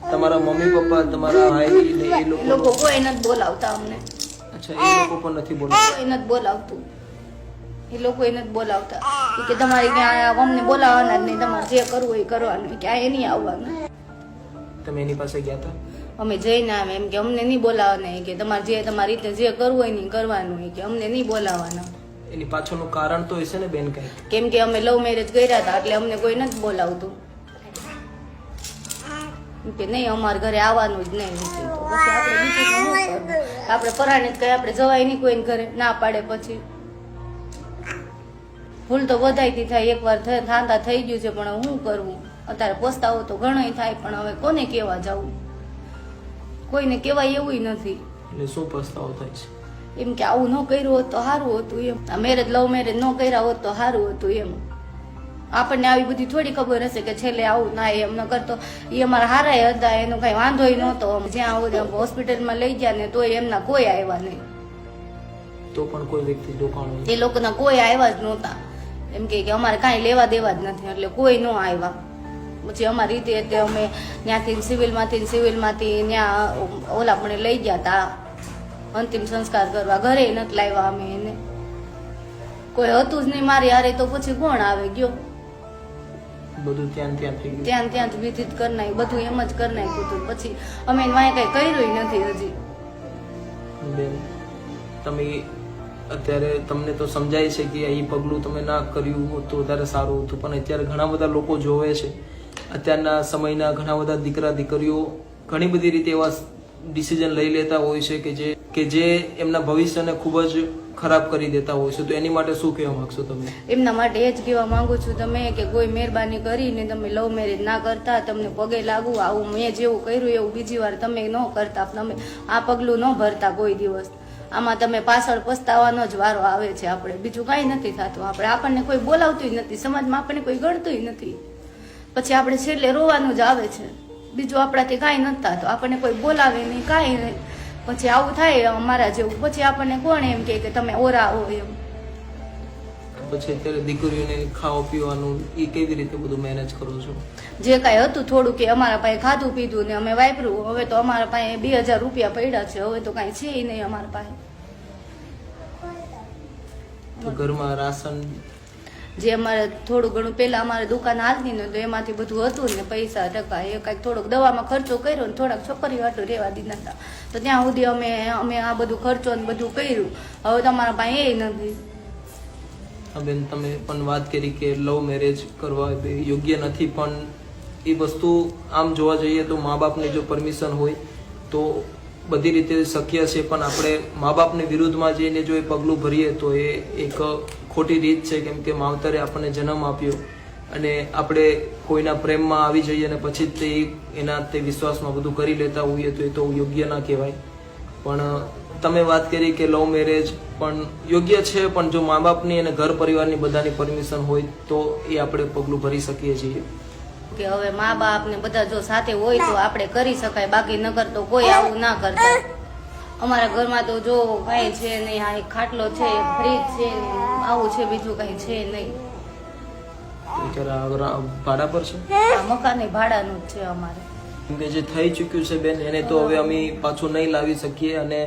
તમારા mummy papa તમારા ભાઈ ને એ લોકો લોકો કોઈ નથી બોલાવતા અમને. અચ્છા એ લોકો પણ નથી બોલાવતા? કોઈ નથી બોલાવતું. એ લોકો એને બોલાવતા. કે તમારે ક્યાં અમને બોલાવવાના જ નહીં. તમારે જે કરવું એ કરવાનું. ક્યાં એ નહીં આવવાનું. તમે એની પાસે ગયા હતા? અમે જઈને આવે એમ કે અમને નહીં બોલાવવાના. કે તમારે જે તમારી રીતે જે કરવું હોય નહીં કરવાનું. કે અમને નહીં બોલાવવાના. એની પાછળનું કારણ તો હશે ને બેન કઈ? કેમ કે અમે લવ મેરેજ કર્યા હતા એટલે અમને કોઈ નથી બોલાવતું. કે નહીં અમારા ઘરે આવવાનું જ નહીં. પછી આપણે બીજું પરાણે કઈ આપણે જવાય નહીં કોઈને ઘરે ના પાડે પછી. ભૂલ તો બધાયથી થાય એકવાર થાંતા થઈ ગયું છે પણ શું કરવું અત્યારે પસ્તાવો તો ઘણોય થાય પણ હવે કોને કેવા જવું કોઈને કહેવાય એવું નથી. એટલે શું પસ્તાવો થાય છે? એમ કે આવું ન કર્યું હોત તો સારું હતું એમ. મેરેજ લવ મેરેજ ન કર્યા હોત તો સારું હતું એમ. આપણને આવી બધી થોડી ખબર હશે કે છેલ્લે આવું ના એમ ન કરતો. એ અમારા હારા હતા એનો કઈ વાંધોય નહોતો. જ્યાં હોસ્પિટલમાં લઈ ગયા ને તોય એમના કોઈ આવ્યા નહીં. તો પણ કોઈ વ્યક્તિ દુકાનો એ લોકોના કોઈ આવ્યા જ નહોતા. એમ કે કે અમારે કાંઈ લેવા દેવા જ નથી એટલે કોઈ ન આવ્યા. પછી અમારી રીતે અમે ત્યાંથી સિવિલમાંથી સિવિલમાંથી ત્યાં ઓલા પણ લઈ ગયા હતા અંતિમ સંસ્કાર કરવા. ઘરે નથી લાવ્યા અમે એને. કોઈ હતું જ નહીં મારી હારે તો પછી કોણ આવે ગયો? બધું ત્યાં ત્યાં થઈ ગયું. ત્યાં ત્યાં જ વિધિત કરી નાખ્યું બધું એમ જ કરી નાખ્યું હતું. પછી અમે વાંહે કઈ કર્યું નથી હજી. બેન તમે અત્યારે તમને તો સમજાય છે કે એ પગલું તમે ના કર્યું હોત તો વધારે સારું હતું પણ અત્યારે ઘણા બધા લોકો જોવે છે. અત્યારના સમયના ઘણા બધા દીકરા દીકરીઓ ઘણી બધી રીતે એવા ડિસિઝન લઈ લેતા હોય છે કે જે કે જે એમના ભવિષ્યને ખૂબ જ ખરાબ કરી દેતા હોય છે, તો એની માટે શું કહેવા માંગશો તમે? એમના માટે એ જ કહેવા માંગુ છું તમે કે કોઈ મહેરબાની કરીને તમે લવ મેરેજ ના કરતા, તમને પગે લાગુ, આવું મેં જેવું કર્યું, એવું બીજી વાર તમે ન કરતા, તમે આ પગલું ન ભરતા કોઈ દિવસ. આમાં તમે પાછળ પસ્તાવાનો જ વારો આવે છે આપણે. બીજું કાંઈ નથી થતું. આપણે આપણને કોઈ બોલાવતું નથી. સમાજમાં આપણને કોઈ ગણતું નથી. પછી આપણે છેલ્લે રોવાનું જ આવે છે. બીજું આપણાથી કાંઈ નથી થતું. આપણને કોઈ બોલાવે નહીં, કાંઈ નહીં. પછી આવું થાય અમારા જેવું. પછી આપણને કોણ એમ કે તમે ઓરા હો એમ. પછી અત્યારે દીકરીઓને ખાવા પીવાનું એ કેવી રીતે બધું મેનેજ કરો છો? જે કાંઈ હતું થોડું કે અમારા પાસે ખાધું પીધું ને અમે વાપર્યું. હવે તો અમારા પાસે બે હજાર રૂપિયા પડ્યા છે. હવે તો કાંઈ છે નહીં અમારા પાસે. ઘરમાં રાશન જે અમારે થોડું ઘણું પહેલાં અમારે દુકાન હાલતી ને તો એમાંથી બધું હતું ને પૈસા, ટકા, એ કાંઈક થોડોક દવામાં ખર્ચો કર્યો ને થોડાક છોકરીઓ હાટું રહેવા દીધા હતા. તો ત્યાં સુધી અમે અમે આ બધું ખર્ચો ને બધું કર્યું. હવે તમારા પાસે એ નથી. બેન, તમે પણ વાત કરી કે લવ મેરેજ કરવા યોગ્ય નથી, પણ એ વસ્તુ આમ જોવા જઈએ તો મા બાપની જો પરમિશન હોય, તો બધી રીતે શક્ય છે. પણ આપણે મા બાપની વિરુદ્ધમાં જઈને જો એ પગલું ભરીએ તો એ એક ખોટી રીત છે કેમ કે માવતરે આપણને જન્મ આપ્યો અને આપણે કોઈના પ્રેમમાં આવી જઈએ અને પછી તે એના તે વિશ્વાસમાં બધું કરી લેતા હોઈએ તો એ તો યોગ્ય ના કહેવાય. પણ તમે વાત કરી કે લવ મેરેજ પણ યોગ્ય છે, પણ જો મા બાપની અને ઘર પરિવારની બધાની પરમિશન હોય તો એ આપણે પગલું ભરી શકીએ છીએ. કે હવે મા બાપ ને બધા જો સાથે હોય તો આપણે કરી શકાય, બાકી નગર તો કોઈ આવું ના કરતા. અમારા ઘરમાં તો જો કાંઈ છે નહીં આ એક ખાટલો છે ફ્રીજ છે આવું છે બીજું કાંઈ છે નહીં. ભાડા પર છે? મકાન ભાડાનું જ છે અમારે. જે થઈ ચૂક્યું છે બેન એને તો હવે અમે પાછું નહીં લાવી શકીએ અને